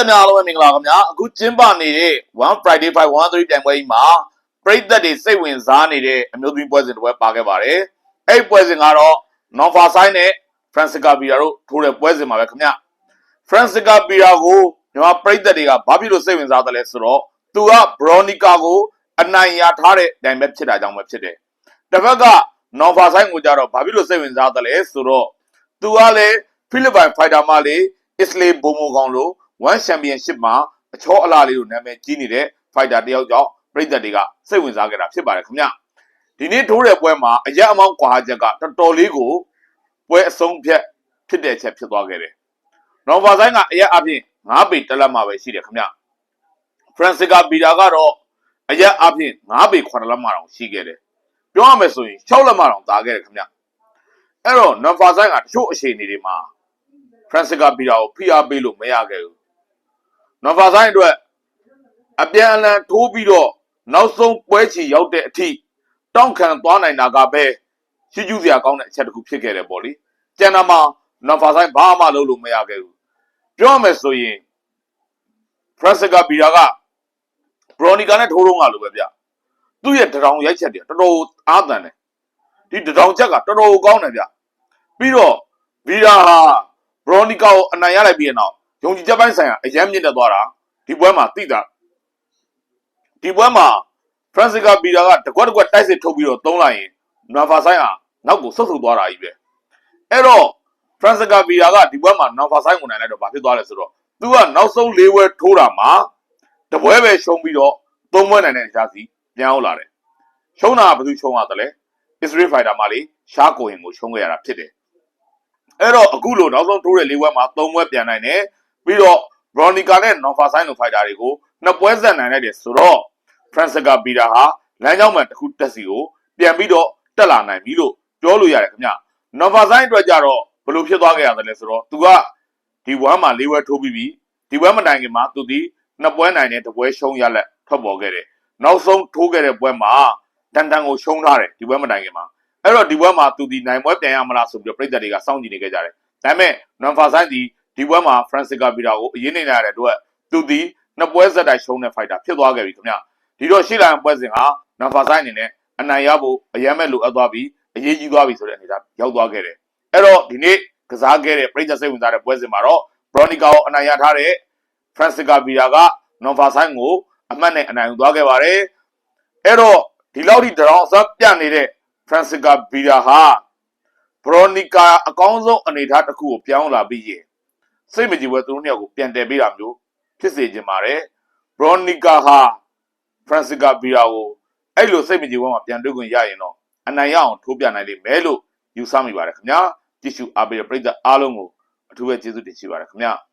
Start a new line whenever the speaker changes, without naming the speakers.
သက်များအားလုံးပဲမင်္ဂလာခင်ဗျာအခုကျင်းပနေတဲ့ One Friday 5 1 3ပြိုင်ပွဲကြီးမှာပရိသတ်တွေစိတ်ဝင်စားနေတဲ့အမျိုးသမီးပွဲစဉ်တစ်ပွဲပါခဲ့ပါတယ်အဲ့ဒီပွဲစဉ်ကတော့ Nova Sign နဲ့ Francisca Villa တို့ထိုးတဲ့ပွဲစဉ်မှာပဲခင်ဗျ Francisca Villa ကိုမြန်မာပရိသတ်တွေကဘာဖြစ်လို့စိတ်ဝင်စားသလဲဆိုတော့သူက Veronica ကိုအနိုင်ရထားတဲ့တိုင်ပဲဖြစ်တာကြောင့်ပဲဖြစ်တယ်တစ်ဖက်က Nova Sign ကိုကြတော့ဘာဖြစ်လို့စိတ်ဝင်စားသလဲဆိုတော့သူကလည်းဖိလစ်ပိုင်ဖိုက်တာမလေးအစ္စလေးဘုံဘုံကောင်လို့ One Championship မှာအချောအလားလေးကိုနာမည်ကြီးနေတဲ့ fighter တယောက်ကြောင့်ပြည်သက်တွေကစိတ်ဝင်စားကြတာဖြစ်ပါတယ်ခင်ဗျဒီနေ့ထိုးတဲ့ပွဲမှာအရက်အမောင်းကွာချက်ကတော်တော်လေးကိုပွဲအဆုံးဖြတ်ဖြစ်တဲ့ချက်ဖြစ်သွားခဲ့တယ်။နော်ဗာဆိုင်ကအရက်အပြင်9ပေတက်လက်မှာပဲရှိတယ်ခင်ဗျဖရန်စစ်ကဘီတာကတော့အရက်အပြင်9ပေ9လက်မှာတောင်ရှိခဲ့တယ်။ပြောရမယ်ဆိုရင်6လက်မှာတောင်သားခဲ့တယ်ခင်ဗျအဲ့တော့နော်ဗာဆိုင်ကတချို့အခြေအနေတွေမှာဖရန်စစ်ကဘီတာကိုဖိအားပေးလို့မရခဲ့ဘူး။ နော်ဗာဆိုင်အတွက်အပြန်အလှန်ထိုးပြီးတော့နောက်ဆုံးပွဲချီရောက်တဲ့အထိတောင့်ခံသွားနိုင်တာကပဲရှိကျူးစရာကောင်းတဲ့အချက်တစ်ခုဖြစ်ခဲ့တယ်ပေါ့လေ။ကျန်တာမှာနော်ဗာဆိုင်ဘာမှလုပ်လို့မရခဲ့ဘူး။ပြောရမယ်ဆိုရင်ဖရန်စစ်ကဘီတာကဘရိုနီကာနဲ့ထိုးတော့ငါလိုပဲဗျ။သူ့ရဲ့တရောင်ရိုက်ချက်တွေတော်တော်အားတန်တယ်။ဒီတရောင်ချက်ကတော်တော်ကောင်းတယ်ဗျ။ပြီးတော့ဗီတာဟာဘရိုနီကာကိုအနိုင်ရလိုက်ပြီးတဲ့နောက် ယုံကြည်ချက်ပိုင်းဆိုင်ရာအယမ်းမြင့်တက်သွားတာဒီပွဲမှာသိတာဒီပွဲမှာဖရန်စစ်ကဘီတာကတကွက်တကွက်တိုက်စစ်ထုတ်ပြီးတော့သုံးလိုက်ရင်နာဗာဆိုင်ဟာနောက်ကိုဆုတ်ဆုတ်သွားတာကြီးပဲအဲ့တော့ဖရန်စစ်ကဘီတာကဒီပွဲမှာနာဗာဆိုင်ကိုနိုင်လိုက်တော့ဘာဖြစ်သွားလဲဆိုတော့သူကနောက်ဆုံး၄ပွဲထိုးတာမှာတပွဲပဲရှုံးပြီးတော့သုံးပွဲနိုင်တဲ့ရှားစီပြန်အောင်လာတယ်ရှုံးတာကဘယ်သူရှုံးရသလဲ Israel Fighter မှာလေရှားကိုရင်ကိုရှုံးခဲ့ရတာဖြစ်တယ်အဲ့တော့အခုလိုနောက်ဆုံးထိုးတဲ့၄ပွဲမှာ၃ပွဲပြန်နိုင်တယ် ပြီးတော့ Veronica နဲ့ Nova Sign လို fighter တွေကိုနှစ်ပွဲဆက်နိုင်လိုက်တယ်ဆိုတော့ Francisca Pira ဟာလမ်းကြောင်းမှန်တစ်ခုတက်စီကိုပြန်ပြီးတော့တက်လာနိုင်ပြီလို့ပြောလို့ရတယ်ခင်ဗျ Nova Sign အတွက်ကြတော့ဘယ်လိုဖြစ်သွားခဲ့ရသလဲဆိုတော့သူကဒီဘွမ်းမှာ၄ပွဲထိုးပြီးပြီဒီဘွမ်းမတိုင်ခင်မှာသူဒီနှစ်ပွဲနိုင်တဲ့တစ်ပွဲရှုံးရလက်ထွက်ပေါ်ခဲ့တယ်နောက်ဆုံးထိုးခဲ့တဲ့ပွဲမှာတန်တန်ကိုရှုံးထားတယ်ဒီပွဲမတိုင်ခင်မှာအဲ့တော့ဒီပွဲမှာသူဒီနိုင်ပွဲပြန်ရမလားဆိုပြီးတော့ပြည်သက်တွေကစောင့်ကြည့်နေကြတယ်ဒါပေမဲ့ Nova Sign ဒီ ဒီပွဲမှာ Francisca Pira ကိုအရင်နေရတဲ့အတွက်သူဒီနှစ်ပွဲဆက်တိုက်ရှုံးတဲ့ fighter ဖြစ်သွားခဲ့ပြီခင်ဗျဒီတော့ရှေ့လာပွဲစဉ်ဟာ Nova Sign အနေနဲ့အနိုင်ရဖို့အယမ်းမဲ့လိုအပ်သွားပြီးအရေးကြီးသွားပြီဆိုတဲ့အနေအထားရောက်သွားခဲ့တယ်အဲ့တော့ဒီနေ့ကစားခဲ့တဲ့ပြည်သက်စိတ်ဝင်စားတဲ့ပွဲစဉ်မှာတော့ Bronica ကိုအနိုင်ရထားတဲ့ Francisca Pira က Nova Sign ကိုအမှတ်နဲ့အနိုင်ယူသွားခဲ့ပါတယ်အဲ့တော့ဒီလောက်ထိတရောင်စပ်ပြနေတဲ့ Francisca Pira ဟာ Bronica အကောင်းဆုံးအနေအထားတစ်ခုကိုပြောင်းလာပြီးရင် စိတ်မကြည်ဝဲသူတို့နှစ်ယောက်ကိုပြန်တည်ပေးတာမျိုးဖြစ်စေချင်ပါတယ်။ Bronica ဟာ Francisca Pira ကိုအဲ့လိုစိတ်မကြည်ဝဲမှာပြန်တွေ့ခွင့်ရရင်တော့အနိုင်ရအောင်ထိုးပြနိုင်လိမ့်မယ်လို့ယူဆမိပါတယ်ခင်ဗျာ။ကြည့်ရှုအားပေးတဲ့ပရိသတ်အားလုံးကိုအထူးပဲကျေးဇူးတင်ရှိပါတယ်ခင်ဗျာ။